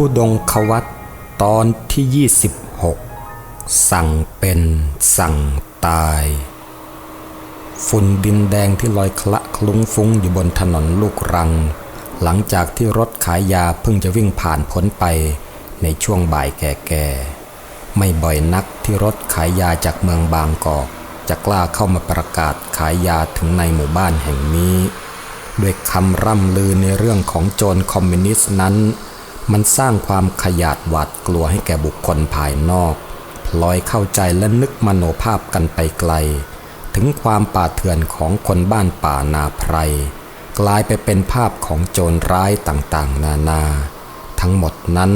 ธุดงควัตตอนที่ 26 สั่งเป็นสั่งตาย ฝุ่นดินแดงที่ลอยคละคลุ้งฟุ้งอยู่บนถนนลูกรัง หลังจากที่รถขายยาเพิ่งจะวิ่งผ่านพ้นไปในช่วงบ่ายแก่ๆ ไม่บ่อยนักที่รถขายยาจากเมืองบางกอกจะกล้าเข้ามาประกาศขายยาถึงในหมู่บ้านแห่งนี้ ด้วยคำร่ำลือในเรื่องของโจรคอมมิวนิสต์นั้น มันสร้างความขยาดหวาดกลัวให้แก่บุคคลภายนอก พลอยเข้าใจและนึกมโนภาพกันไปไกล ถึงความป่าเถื่อนของคนบ้านป่านาไพร กลายไปเป็นภาพของโจรร้ายต่างๆ นานา ทั้งหมดนั้น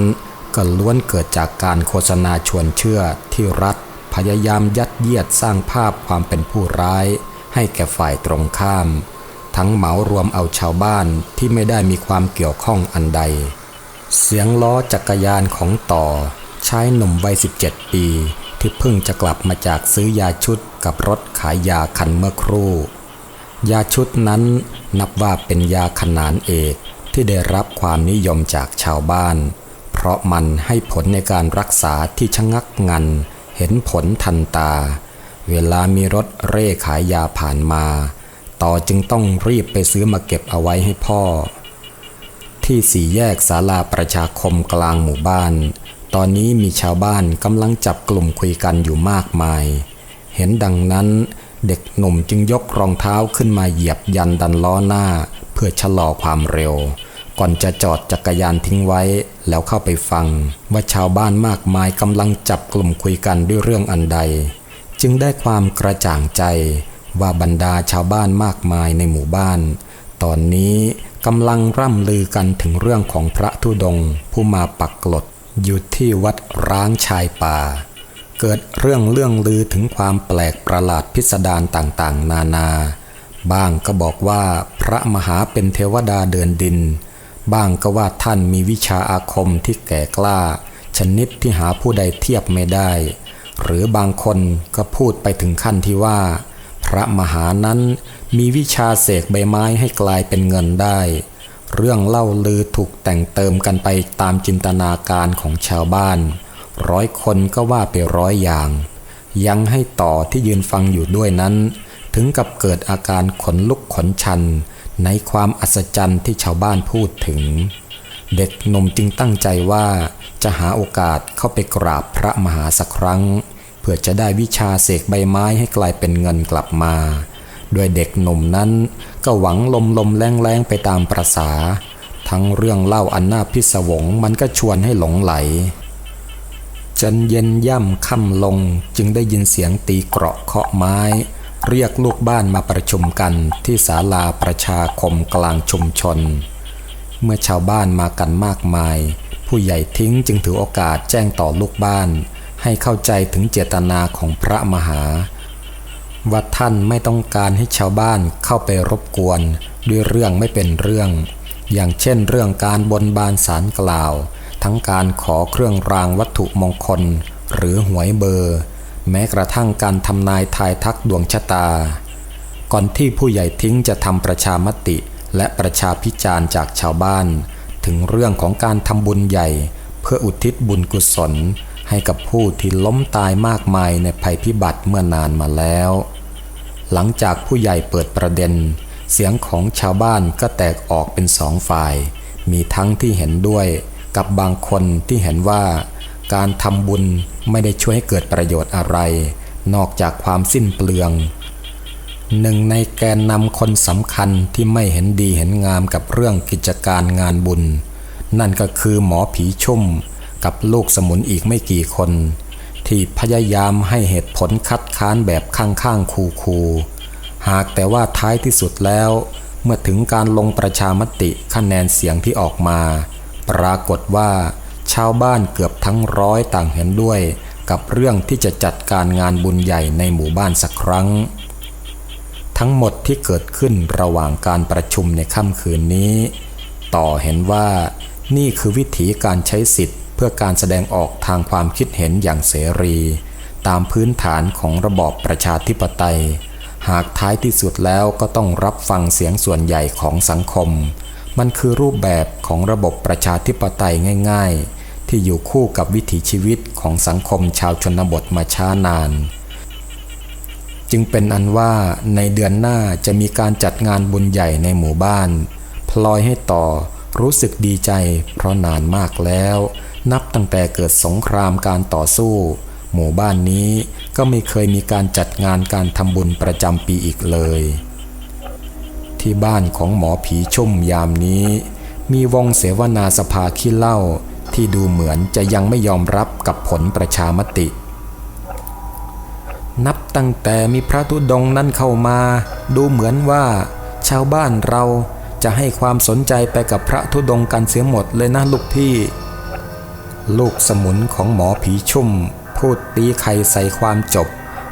ก็ล้วนเกิดจากการโฆษณาชวนเชื่อที่รัฐพยายามยัดเยียดสร้างภาพความเป็นผู้ร้าย ให้แก่ฝ่ายตรงข้าม ทั้งเหมารวมเอาชาวบ้านที่ไม่ได้มีความเกี่ยวข้องอันใด เสียงล้อจักรยานของต่อชายหนุ่มวัย 17 ปี ที่เพิ่งจะกลับมาจากซื้อยาชุดกับรถขายยาคันเมื่อครู่ ยาชุดนั้นนับว่าเป็นยาขนานเอกที่ได้รับความนิยมจากชาวบ้าน เพราะมันให้ผลในการรักษาที่ชะงักงัน เห็นผลทันตา เวลามีรถเร่ขายยาผ่านมา ต่อจึงต้องรีบไปซื้อมาเก็บเอาไว้ให้พ่อ ที่สี่แยกศาลาประชาคมกลางหมู่บ้าน ตอนนี้มีชาวบ้านกำลังจับกลุ่มคุยกันอยู่มากมาย เห็นดังนั้นเด็กหนุ่มจึงยกรองเท้าขึ้นมาเหยียบยันดันล้อหน้า เพื่อชะลอความเร็ว ก่อนจะจอดจักรยานทิ้งไว้ แล้วเข้าไปฟัง ว่าชาวบ้านมากมายกำลังจับกลุ่มคุยกันด้วยเรื่องอันใด จึงได้ความกระจ่างใจ ว่าบรรดาชาวบ้านมากมายในหมู่บ้าน ตอนนี้ กำลังร่ำลือกันถึงเรื่องของพระธุดงผู้มาปักกลดอยู่ที่วัดร้างชายป่า เกิดเรื่องเรื่องลือถึงความแปลกประหลาดพิสดารต่างๆ นานา บ้างก็บอกว่าพระมหาเป็นเทวดาเดินดิน บ้างก็ว่าท่านมีวิชาอาคมที่แก่กล้า ชนิดที่หาผู้ใดเทียบไม่ได้ หรือบางคนก็พูดไปถึงขั้นที่ว่า พระมหานั้น มีวิชาเสกใบไม้ให้กลายเป็นเงินได้ เรื่องเล่าลือถูกแต่งเติมกันไปตามจินตนาการของชาวบ้าน ร้อยคนก็ว่าไปร้อยอย่าง ยังให้ต่อที่ยืนฟังอยู่ด้วยนั้น ถึงกับเกิดอาการขนลุกขนชัน ในความอัศจรรย์ที่ชาวบ้านพูดถึง เด็กหนุ่มจึงตั้งใจว่าจะหาโอกาสเข้าไปกราบพระมหาสักครั้ง เพื่อจะได้วิชาเสกใบไม้ให้กลายเป็นเงินกลับมา ด้วยเด็กหนุ่มนั้นก็หวังลมลมแรงแรงไปตามประษา ทั้งเรื่องเล่าอันน่าพิศวงมันก็ชวนให้หลงไหล จนเย็นย่ำค่ำลงจึงได้ยินเสียงตีเกราะเคาะไม้ เรียกลูกบ้านมาประชุมกันที่ศาลาประชาคมกลางชุมชน เมื่อชาวบ้านมากันมากมาย ผู้ใหญ่ทิ้งจึงถือโอกาสแจ้งต่อลูกบ้าน ให้เข้าใจถึงเจตนาของพระมหา ว่าท่านไม่ต้องการให้ชาวบ้านเข้าไปรบกวน ด้วยเรื่องไม่เป็นเรื่อง อย่างเช่นเรื่องการบนบานสารกล่าว ทั้งการขอเครื่องรางวัตถุมงคล หรือหวยเบอร์ แม้กระทั่งการทำนายทายทักดวงชะตา ก่อนที่ผู้ใหญ่ทิ้งจะทำประชามติและประชาพิจารณ์จากชาวบ้าน ถึงเรื่องของการทำบุญใหญ่ เพื่ออุทิศบุญกุศล ให้กับผู้ที่ล้มตายมากมายในภัยพิบัติเมื่อนานมาแล้ว หลังจากผู้ใหญ่เปิดประเด็น เสียงของชาวบ้านก็แตกออกเป็นสองฝ่าย มีทั้งที่เห็นด้วยกับบางคนที่เห็นว่าการทำบุญไม่ได้ช่วยให้เกิดประโยชน์อะไร นอกจากความสิ้นเปลือง หนึ่งในแกนนำคนสำคัญที่ไม่เห็นดีเห็นงามกับเรื่องกิจการงานบุญ นั่นก็คือหมอผีชุ่ม กับลูกสมุนอีกไม่กี่คน ที่พยายามให้เหตุผลคัดค้านแบบข้างๆคูๆหากแต่ว่าท้ายที่สุดแล้ว เมื่อถึงการลงประชามติคะแนนเสียงที่ออกมา ปรากฏว่า ชาวบ้านเกือบทั้งร้อยต่างเห็นด้วย กับเรื่องที่จะจัดการงานบุญใหญ่ในหมู่บ้านสักครั้ง ทั้งหมดที่เกิดขึ้นระหว่างการประชุมในค่ำคืนนี้ ต่อเห็นว่านี่คือวิธีการใช้สิทธิ พื่อการแสดงออกทางความคิดเห็นอย่างเสรี ตามพื้นฐานของระบอบประชาธิปไตย หากท้ายที่สุดแล้วก็ต้องรับฟังเสียงส่วนใหญ่ของสังคม มันคือรูปแบบของระบบประชาธิปไตยง่าย ๆ ที่อยู่คู่กับวิถีชีวิตของสังคมชาวชนบทมาช้านาน จึงเป็นอันว่าในเดือนหน้าจะมีการจัดงานบุญใหญ่ในหมู่บ้าน พลอยให้ต่อ รู้สึกดีใจ เพราะนานมากแล้ว นับตั้งแต่เกิดสงครามการต่อสู้ หมู่บ้านนี้ก็ไม่เคยมีการจัดงานการทำบุญประจำปีอีกเลย ที่บ้านของหมอผีชุ่มยามนี้ มีวงเสวนาสภาขี้เล้าที่ดูเหมือนจะยังไม่ยอมรับกับผลประชามติ นับตั้งแต่มีพระธุดงนั้นเข้ามา ดูเหมือนว่า ชาวบ้านเรา จะให้ความสนใจไปกับพระธุดงกันเสียหมดเลยนะลูกพี่ ลูกสมุนของหมอผีชุ่ม พูดตีไข่ใส่ความจบ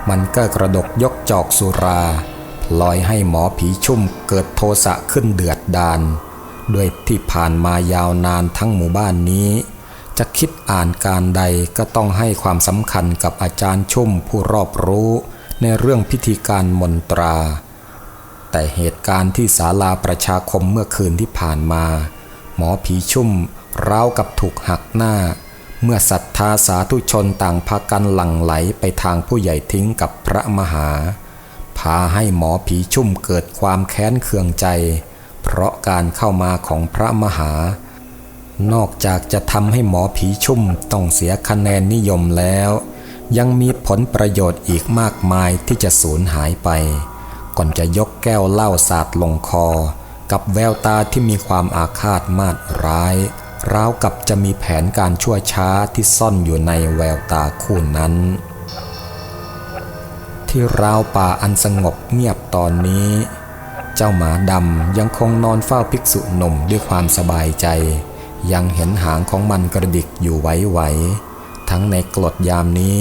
มันก็กระดกยกจอกสุราลอยให้หมอผีชุ่มเกิดโทสะขึ้นเดือดดาลด้วยที่ผ่านมายาวนานทั้งหมู่บ้านนี้ จะคิดอ่านการใดก็ต้องให้ความสำคัญกับอาจารย์ชุ่มผู้รอบรู้ในเรื่องพิธีการมนตรา แต่เหตุการณ์ที่ศาลาประชาคมเมื่อคืนที่ผ่านมา หมอผีชุ่มราวกับถูกหักหน้า เมื่อศรัทธาสาธุชนต่างพากันหลั่งไหลไปทางผู้ใหญ่ทิ้งกับพระมหา พาให้หมอผีชุ่มเกิดความแค้นเคืองใจ เพราะการเข้ามาของพระมหา นอกจากจะทำให้หมอผีชุ่มต้องเสียคะแนนนิยมแล้ว ยังมีผลประโยชน์อีกมากมายที่จะสูญหายไป ก่อนจะยกแก้วเหล้าสาดลงคอ กับแววตาที่มีความอาฆาตมาดร้ายราวกับจะมีแผนการชั่วช้าที่ซ่อนอยู่ในแววตาคู่นั้น ที่ราวป่าอันสงบเงียบตอนนี้ เจ้าหมาดำยังคงนอนเฝ้าภิกษุหนุ่มด้วยความสบายใจ ยังเห็นหางของมันกระดิกอยู่ไหวๆทั้งในกรดยามนี้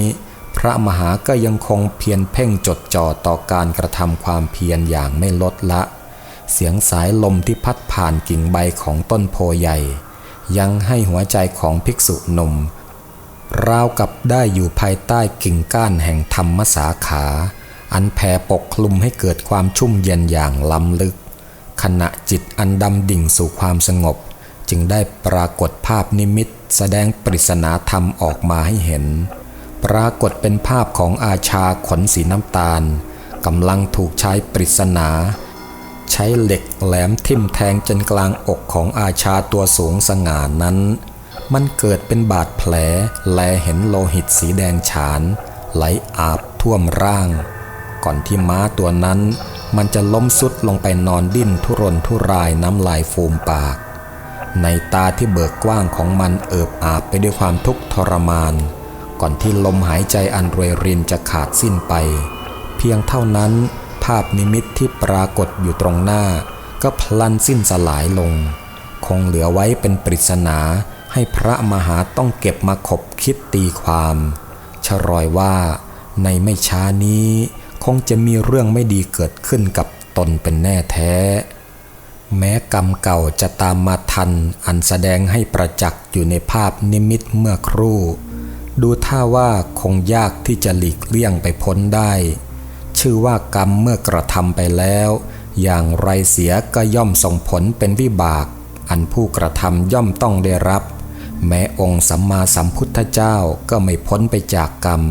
พระมหาก็ยังคงเพียรเพ่งจดจ่อต่อการกระทำความเพียรอย่างไม่ลดละ เสียงสายลมที่พัดผ่านกิ่งใบของต้นโพใหญ่ ยังให้หัวใจของภิกษุหนุ่มราวกับได้อยู่ภายใต้กิ่งก้านแห่งธรรมสาขา อันแผ่ปกคลุมให้เกิดความชุ่มเย็นอย่างล้ำลึก ขณะจิตอันดำดิ่งสู่ความสงบ จึงได้ปรากฏภาพนิมิตแสดงปริศนาธรรมออกมาให้เห็น ปรากฏเป็นภาพของอาชาขนสีน้ำตาลกำลังถูกใช้ปริศนา ใช้เหล็กแหลมทิ่มแทงจนกลางอกของอาชาตัวสูงสง่านั้น มันเกิดเป็นบาดแผลแลเห็นโลหิตสีแดงฉาน ไหลอาบท่วมร่าง ก่อนที่ม้าตัวนั้นมันจะล้มสุดลงไปนอนดิ้นทุรนทุรายน้ำลายฟูมปาก ในตาที่เบิกกว้างของมันเอิบอาบไปด้วยความทุกข์ทรมาน ก่อนที่ลมหายใจอันรวยรินจะขาดสิ้นไป เพียงเท่านั้น ภาพนิมิตที่ปรากฏอยู่ตรงหน้า ก็พลันสิ้นสลายลง คงเหลือไว้เป็นปริศนาให้พระมหาต้องเก็บมาขบคิดตีความชรอยว่าในไม่ช้านี้ คงจะมีเรื่องไม่ดีเกิดขึ้นกับตนเป็นแน่แท้ แม้กรรมเก่าจะตามมาทันอันแสดงให้ประจักษ์อยู่ในภาพนิมิตเมื่อครู่ ดูท่าว่าคงยากที่จะหลีกเลี่ยงไปพ้นได้ ชื่อว่ากรรมเมื่อกระทำไปแล้ว อย่างไรเสียก็ย่อมส่งผลเป็นวิบาก อันผู้กระทำย่อมต้องได้รับ แม้องค์สัมมาสัมพุทธเจ้าก็ไม่พ้นไปจากกรรม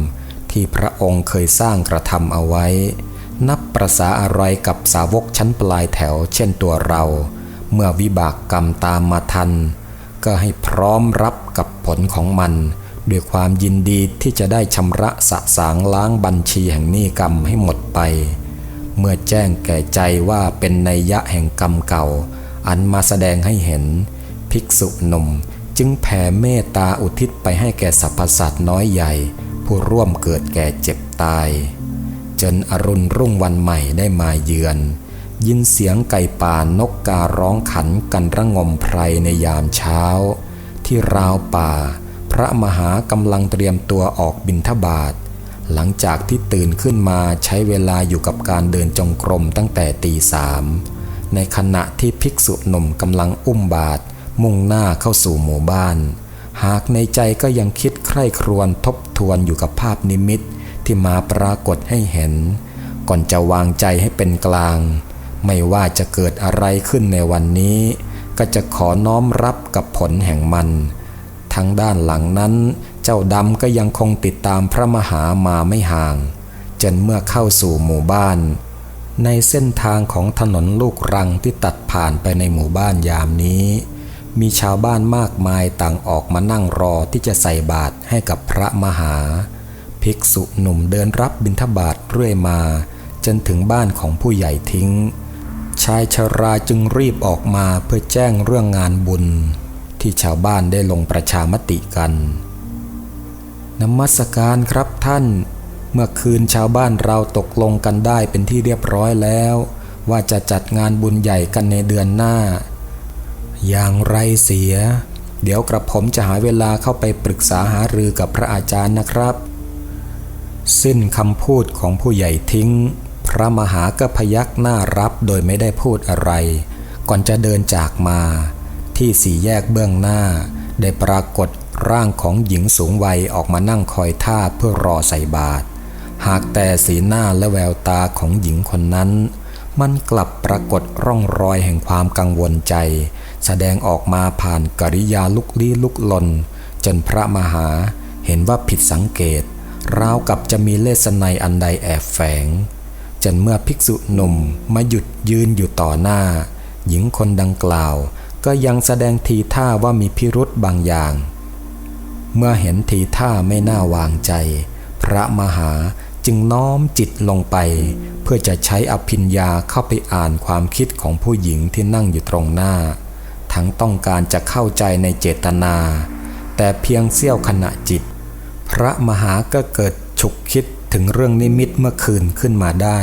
ที่พระองค์เคยสร้างกระทำเอาไว้ นับประษาอะไรกับสาวกชั้นปลายแถวเช่นตัวเรา เมื่อวิบากกรรมตามมาทัน ก็ให้พร้อมรับกับผลของมัน ด้วยความยินดีที่จะได้ชำระสะสางล้างบัญชีแห่งหนี้กรรมให้หมดไป เมื่อแจ้งแก่ใจว่าเป็นนัยยะแห่งกรรมเก่า อันมาแสดงให้เห็น ภิกษุหนุ่มจึงแผ่เมตตาอุทิศไปให้แก่สรรพสัตว์น้อยใหญ่ ผู้ร่วมเกิดแก่เจ็บตาย จนอรุณรุ่งวันใหม่ได้มาเยือน ยินเสียงไก่ป่านกการ้องขันกันระงมไพรในยามเช้า ที่ราวป่า ระมหากำลังเตรียมตัวออกบิณฑบาตหลังจากที่ตื่นขึ้นมาใช้เวลาอยู่กับการเดินจงกรมตั้งแต่ตีสามในขณะที่ภิกษุหนุ่มกำลังอุ้มบาตรมุ่งหน้าเข้าสู่หมู่บ้าน หากในใจก็ยังคิดใคร่ครวญทบทวนอยู่กับภาพนิมิตที่มาปรากฏให้เห็น ก่อนจะวางใจให้เป็นกลาง ไม่ว่าจะเกิดอะไรขึ้นในวันนี้ ก็จะขอน้อมรับกับผลแห่งมัน ทั้งด้านหลังนั้น เจ้าดำก็ยังคงติดตามพระมหามาไม่ห่าง จนเมื่อเข้าสู่หมู่บ้าน ในเส้นทางของถนนลูกรังที่ตัดผ่านไปในหมู่บ้านยามนี้ มีชาวบ้านมากมายต่างออกมานั่งรอที่จะใส่บาตรให้กับพระมหา ภิกษุหนุ่มเดินรับบิณฑบาตเรื่อยมา จนถึงบ้านของผู้ใหญ่ทิ้ง ชายชราจึงรีบออกมาเพื่อแจ้งเรื่องงานบุญ ที่ชาวบ้านได้ลงประชามติกันนมัสการครับท่าน เมื่อคืนชาวบ้านเราตกลงกันได้เป็นที่เรียบร้อยแล้ว ว่าจะจัดงานบุญใหญ่กันในเดือนหน้า อย่างไรเสีย เดี๋ยวกระผมจะหาเวลาเข้าไปปรึกษาหารือกับพระอาจารย์นะครับ สิ้นคำพูดของผู้ใหญ่ทิ้ง พระมหาก็พยักหน้ารับโดยไม่ได้พูดอะไร ก่อนจะเดินจากมา ที่สี่แยกเบื้องหน้า ได้ปรากฏร่างของหญิงสูงวัยออกมานั่งคอยท่าเพื่อรอใส่บาตรหากแต่สีหน้าและแววตาของหญิงคนนั้น มันกลับปรากฏร่องรอยแห่งความกังวลใจ แสดงออกมาผ่านกริยาลุกลี้ลุกลน จนพระมหาเห็นว่าผิดสังเกตราวกับจะมีเลสไนอันใดแอบแฝง จนเมื่อภิกษุหนุ่มมาหยุดยืนอยู่ต่อหน้า หญิงคนดังกล่าว ก็ยังแสดงทีท่าว่ามีพิรุธบางอย่าง เมื่อเห็นทีท่าไม่น่าวางใจ พระมหาจึงน้อมจิตลงไป เพื่อจะใช้อภิญญาเข้าไปอ่านความคิดของผู้หญิงที่นั่งอยู่ตรงหน้า ทั้งต้องการจะเข้าใจในเจตนา แต่เพียงเสี้ยวขณะจิต พระมหาก็เกิดฉุกคิดถึงเรื่องนิมิตเมื่อคืนขึ้นมาได้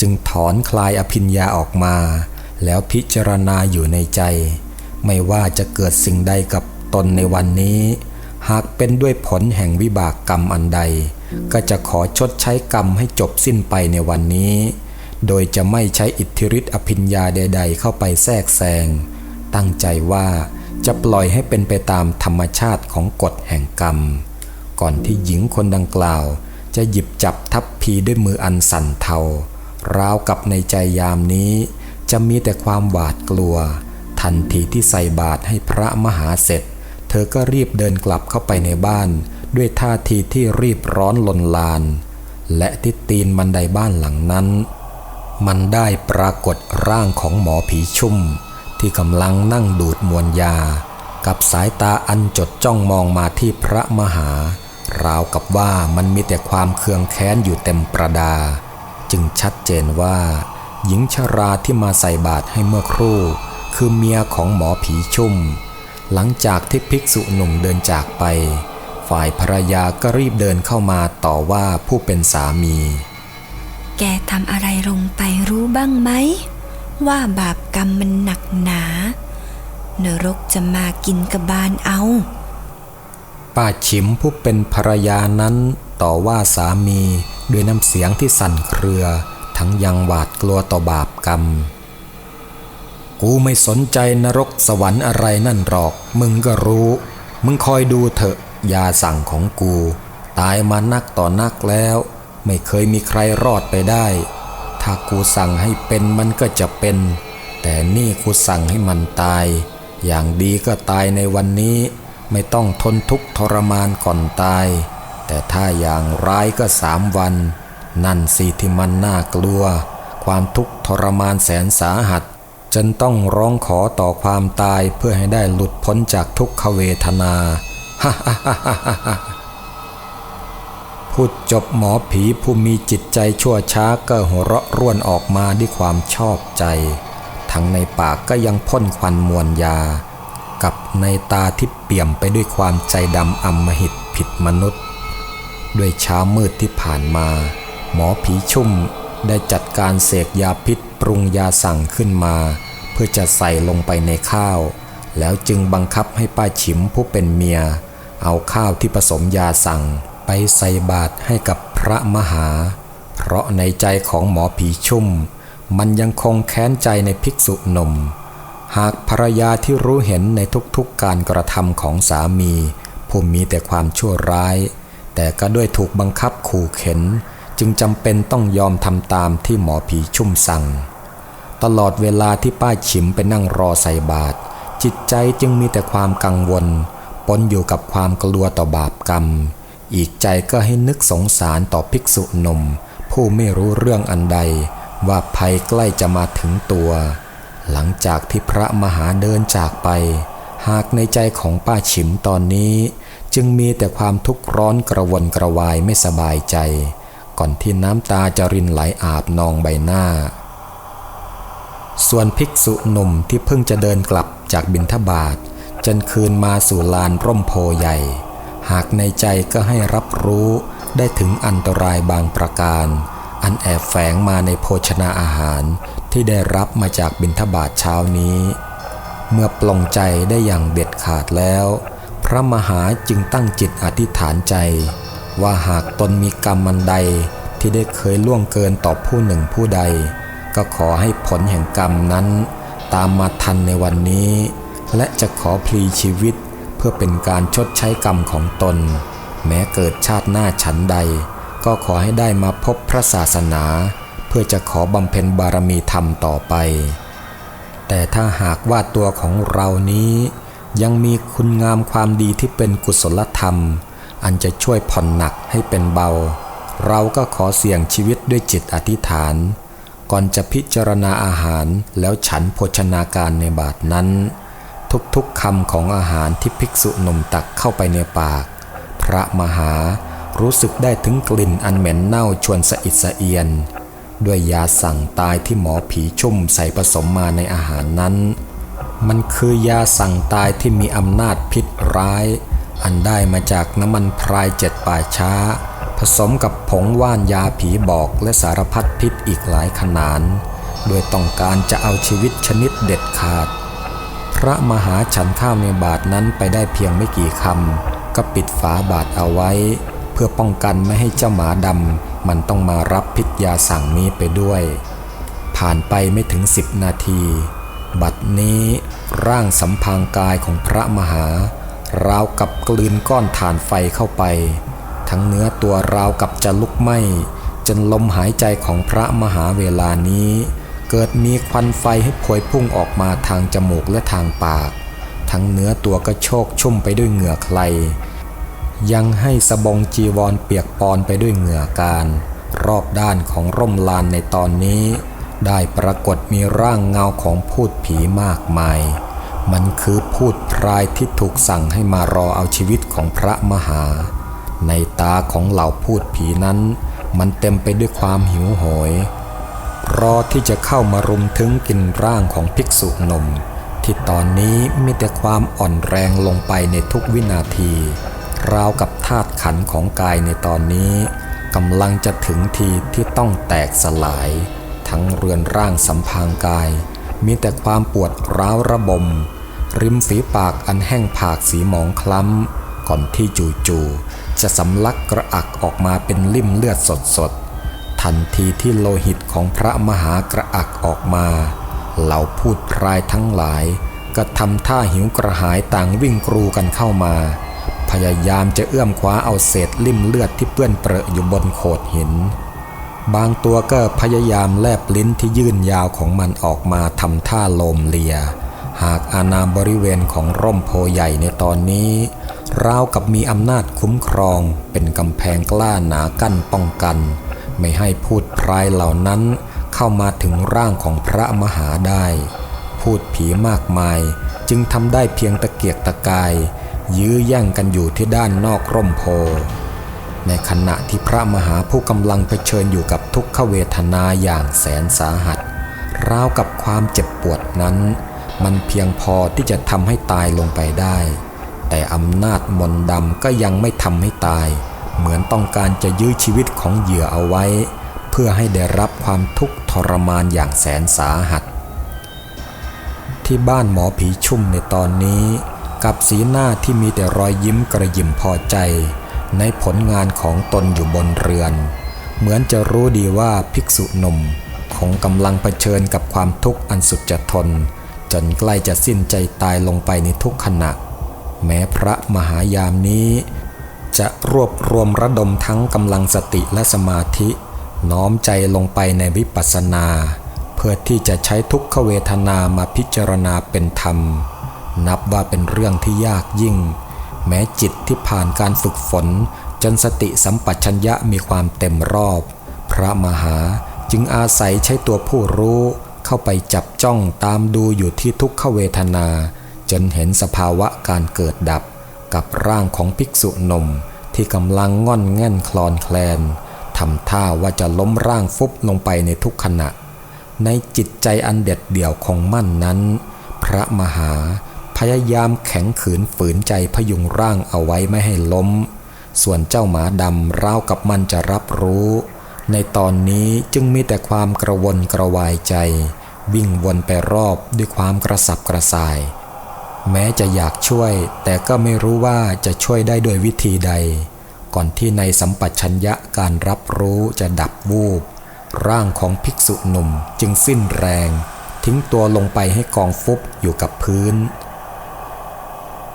จึงถอนคลายอภิญญาออกมา แล้วพิจารณาอยู่ในใจ ไม่ว่าจะเกิดสิ่งใดกับตนในวันนี้ หากเป็นด้วยผลแห่งวิบากกรรมอันใด ก็จะขอชดใช้กรรมให้จบสิ้นไปในวันนี้ โดยจะไม่ใช้อิทธิฤทธิอภิญญาใด ๆ เข้าไปแทรกแซง ตั้งใจว่าจะปล่อยให้เป็นไปตามธรรมชาติของกฎแห่งกรรม ก่อนที่หญิงคนดังกล่าว จะหยิบจับทัพพีด้วยมืออันสั่นเทาราวกับในใจยามนี้ จะมีแต่ความหวาดกลัว ทันทีที่ใส่บาตรให้พระมหาเสร็จ เธอก็รีบเดินกลับเข้าไปในบ้าน ด้วยท่าทีที่รีบร้อนลนลาน และที่ตีนบันไดบ้านหลังนั้น มันได้ปรากฏร่างของหมอผีชุ่ม ที่กำลังนั่งดูดมวลยา กับสายตาอันจดจ้องมองมาที่พระมหา ราวกับว่ามันมีแต่ความเคืองแค้นอยู่เต็มประดา จึงชัดเจนว่า หญิงชราที่มาใส่บาตรให้เมื่อครู่ คือเมียของหมอผีชุ่ม หลังจากที่ภิกษุหนุ่มเดินจากไป ฝ่ายภรรยาก็รีบเดินเข้ามาต่อว่าผู้เป็นสามี แกทำอะไรลงไปรู้บ้างไหม ว่าบาปกรรมมันหนักหนานรกจะมากินกระบาลเอา ป้าฉิมผู้เป็นภรรยานั้นต่อว่าสามีด้วยน้ำเสียงที่สั่นเครือ ทั้งยังหวาดกลัวต่อบาปกรรม กูไม่สนใจนรกสวรรค์อะไรนั่นหรอก มึงก็รู้ มึงคอยดูเถอะยาสั่งของกู ตายมานักต่อนักแล้ว ไม่เคยมีใครรอดไปได้ ถ้ากูสั่งให้เป็นมันก็จะเป็น แต่นี่กูสั่งให้มันตาย อย่างดีก็ตายในวันนี้ ไม่ต้องทนทุกข์ทรมานก่อนตาย แต่ถ้าอย่างร้ายก็สามวัน นั่นสิที่มันน่ากลัว ความทุกข์ทรมานแสนสาหัส จนต้องร้องขอต่อความตายเพื่อให้ได้หลุดพ้นจากทุกขเวทนาฮ่าฮ่าฮ่าฮ่าฮ่าพูดจบหมอผีผู้มีจิตใจชั่วช้าก็หัวเราะร่วนออกมาด้วยความชอบใจ ทั้งในปากก็ยังพ่นควันมวลยา กับในตาที่เปี่ยมไปด้วยความใจดำอำมหิตผิดมนุษย์ ด้วยเช้ามืดที่ผ่านมา หมอผีชุ่ม ได้จัดการเสกยาพิษปรุงยาสั่งขึ้นมา เพื่อจะใส่ลงไปในข้าว แล้วจึงบังคับให้ป้าฉิมผู้เป็นเมีย เอาข้าวที่ผสมยาสั่ง ไปใส่บาตรให้กับพระมหา เพราะในใจของหมอผีชุ่ม มันยังคงแค้นใจในภิกษุหนุ่มหากภรรยาที่รู้เห็นในทุกๆการกระทำของสามี ผู้มีแต่ความชั่วร้าย แต่ก็ด้วยถูกบังคับขู่เข็น จึงจำเป็นต้องยอมทำตามที่หมอผีชุ่มสั่ง ตลอดเวลาที่ป้าฉิมไปนั่งรอใส่บาตรจิตใจจึงมีแต่ความกังวล ปนอยู่กับความกลัวต่อบาปกรรม อีกใจก็ให้นึกสงสารต่อภิกษุหนุ่ม ผู้ไม่รู้เรื่องอันใด ว่าภัยใกล้จะมาถึงตัว หลังจากที่พระมหาเดินจากไป หากในใจของป้าฉิมตอนนี้ จึงมีแต่ความทุกข์ร้อนกระวนกระวายไม่สบายใจ ก่อนที่น้ำตาจะรินไหลอาบนองใบหน้า ส่วนภิกษุหนุ่มที่เพิ่งจะเดินกลับจากบิณฑบาตจนคืนมาสู่ลานร่มโพใหญ่ หากในใจก็ให้รับรู้ได้ถึงอันตรายบางประการ อันแอบแฝงมาในโภชนาอาหารที่ได้รับมาจากบิณฑบาตเช้านี้ เมื่อปลงใจได้อย่างเด็ดขาดแล้ว พระมหาจึงตั้งจิตอธิษฐานใจ ว่าหากตนมีกรรมมันใดที่ได้เคยล่วงเกินต่อผู้หนึ่งผู้ใด ก็ขอให้ผลแห่งกรรมนั้น ตามมาทันในวันนี้ และจะขอพลีชีวิต เพื่อเป็นการชดใช้กรรมของตน แม้เกิดชาติหน้าฉันใด ก็ขอให้ได้มาพบพระศาสนา เพื่อจะขอบำเพ็ญบารมีธรรมต่อไป แต่ถ้าหากว่าตัวของเรานี้ ยังมีคุณงามความดีที่เป็นกุศลธรรม อันจะช่วยผ่อนหนักให้เป็นเบา เราก็ขอเสี่ยงชีวิตด้วยจิตอธิษฐาน ก่อนจะพิจารณาอาหารแล้วฉันโภชนาการในบาทนั้น ทุกๆคำของอาหารที่ภิกษุหนุ่มตักเข้าไปในปาก พระมหารู้สึกได้ถึงกลิ่นอันเหม็นเน่าชวนสะอิดสะเอียน ด้วยยาสั่งตายที่หมอผีชุ่มใส่ผสมมาในอาหารนั้น มันคือยาสั่งตายที่มีอำนาจพิษร้าย อันได้มาจากน้ำมันพรายเจ็ดป่าช้า ผสมกับผงว่านยาผีบอกและสารพัดพิษอีกหลายขนาดโดยต้องการจะเอาชีวิตชนิดเด็ดขาด พระมหาฉันข้าวในบาทนั้นไปได้เพียงไม่กี่คำก็ปิดฝาบาทเอาไว้ เพื่อป้องกันไม่ให้เจ้าหมาดำมันต้องมารับพิษยาสั่งนี้ไปด้วย ผ่านไปไม่ถึงสิบนาที บัดนี้ร่างสัมพังกายของพระมหา ราวกับกลืนก้อนถ่านไฟเข้าไป ทั้งเนื้อตัวราวกับจะลุกไหม้จนลมหายใจของพระมหาเวลานี้ เกิดมีควันไฟให้พวยพุ่งออกมาทางจมูกและทางปาก ทั้งเนื้อตัวก็โชกชุ่มไปด้วยเหงื่อใคร ยังให้สบงจีวรเปียกปอนไปด้วยเหงื่อการ รอบด้านของร่มลานในตอนนี้ ได้ปรากฏมีร่างเงาของพูดผีมากมาย มันคือพูดพรายที่ถูกสั่งให้มารอเอาชีวิตของพระมหา ในตาของเหล่าพูดผีนั้น มันเต็มไปด้วยความหิวโหย รอที่จะเข้ามารุมถึงกินร่างของภิกษุหนุ่มที่ตอนนี้มีแต่ความอ่อนแรงลงไปในทุกวินาที ราวกับธาตุขันของกายในตอนนี้กำลังจะถึงทีที่ต้องแตกสลาย ทั้งเรือนร่างสัมพางกาย มีแต่ความปวดร้าวระบม ริมฝีปากอันแห้งผากสีหมองคล้ำ ก่อนที่จู่ๆจะสำลักกระอักออกมาเป็นลิ่มเลือดสดๆ ทันทีที่โลหิตของพระมหากระอักออกมา เหล่าพูดพรายทั้งหลายก็ทำท่าหิวกระหายต่างวิ่งกรูกันเข้ามา พยายามจะเอื้อมคว้าเอาเศษลิ่มเลือดที่เปื้อนเปรอะอยู่บนโขดหิน บางตัวก็พยายามแลบลิ้นที่ยื่นยาวของมันออกมาทำท่าโลมเลีย หากอาณาบริเวณของร่มโพใหญ่ในตอนนี้ ราวกับมีอำนาจคุ้มครอง เป็นกำแพงกล้าหนากั้นป้องกัน ไม่ให้พูดพรายเหล่านั้น เข้ามาถึงร่างของพระมหาได้ พูดผีมากมาย จึงทำได้เพียงตะเกียกตะกาย ยื้อแย่งกันอยู่ที่ด้านนอกร่มโพ ในขณะที่พระมหาผู้กำลังเผชิญอยู่กับทุกขเวทนาอย่างแสนสาหัส ราวกับความเจ็บปวดนั้น มันเพียงพอที่จะทำให้ตายลงไปได้ แต่อำนาจมนดำก็ยังไม่ทำให้ตาย เหมือนต้องการจะยื้อชีวิตของเหยื่อเอาไว้ เพื่อให้ได้รับความทุกข์ทรมานอย่างแสนสาหัส ที่บ้านหมอผีชุ่มในตอนนี้ กับสีหน้าที่มีแต่รอยยิ้มกระยิมพอใจ ในผลงานของตนอยู่บนเรือน เหมือนจะรู้ดีว่าภิกษุหนุ่มคงกำลังเผชิญกับความทุกข์อันสุดจะทน จนใกล้จะสิ้นใจตายลงไปในทุกขณะ แม้พระมหายามนี้ จะรวบรวมระดมทั้งกำลังสติและสมาธิ น้อมใจลงไปในวิปัสสนา เพื่อที่จะใช้ทุกขเวทนามาพิจารณาเป็นธรรม นับว่าเป็นเรื่องที่ยากยิ่ง แม้จิตที่ผ่านการฝึกฝน จนสติสัมปชัญญะมีความเต็มรอบ พระมหาจึงอาศัยใช้ตัวผู้รู้เข้าไปจับจ้องตามดูอยู่ที่ทุกขเวทนา จนเห็นสภาวะการเกิดดับ กับร่างของภิกษุหนุ่มที่กำลังง่อนแง่นคลอนแคลนทำท่าว่าจะล้มร่างฟุบลงไปในทุกขณะ ในจิตใจอันเด็ดเดี่ยวของมั่นนั้น พระมหา ยายามแข็งขืนฝืนใจพยุงร่างเอาไว้ไม่ให้ล้ม ส่วนเจ้าหมาดำราวกับมันจะรับรู้ ในตอนนี้จึงมีแต่ความกระวนกระวายใจ วิ่งวนไปรอบด้วยความกระสับกระส่าย แม้จะอยากช่วย แต่ก็ไม่รู้ว่าจะช่วยได้ด้วยวิธีใด ก่อนที่ในสัมปัชัญญะการรับรู้จะดับวูบ ร่างของภิกษุหนุ่มจึงสิ้นแรง ทิ้งตัวลงไปให้กองฟุบอยู่กับพื้น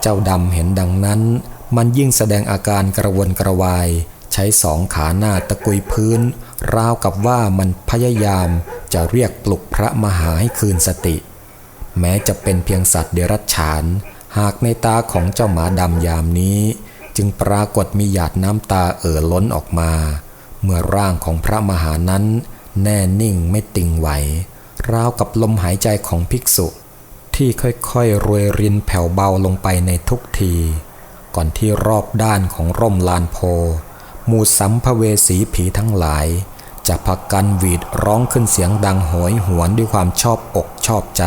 จ้าดำเห็นดังนั้น มันยิ่งแสดงอาการกระวนกระวาย ใช้สองขาหน้าตะกุยพื้น ราวกับว่ามันพยายามจะเรียกปลุกพระมหาให้คืนสติ แม้จะเป็นเพียงสัตว์เดรัจฉาน หากในตาของเจ้าหมาดำยามนี้ จึงปรากฏมีหยาดน้ำตาเอ่อล้นออกมา เมื่อร่างของพระมหานั้น แน่นิ่งไม่ติงไหว ราวกับลมหายใจของภิกษุ ที่ค่อยๆรวยรินแผ่วเบาลงไปในทุกที ก่อนที่รอบด้านของร่มลานโพหมู่สัมภเวสีผีทั้งหลาย จะพักกันหวีดร้องขึ้นเสียงดังโหยหวนด้วยความชอบอกชอบใจ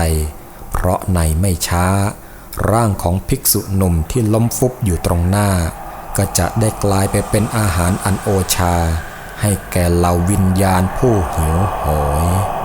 เพราะในไม่ช้า ร่างของภิกษุหนุ่มที่ล้มฟุบอยู่ตรงหน้า ก็จะได้กลายไปเป็นอาหารอันโอชา ให้แก่เหล่าวิญญาณผู้หิวโหย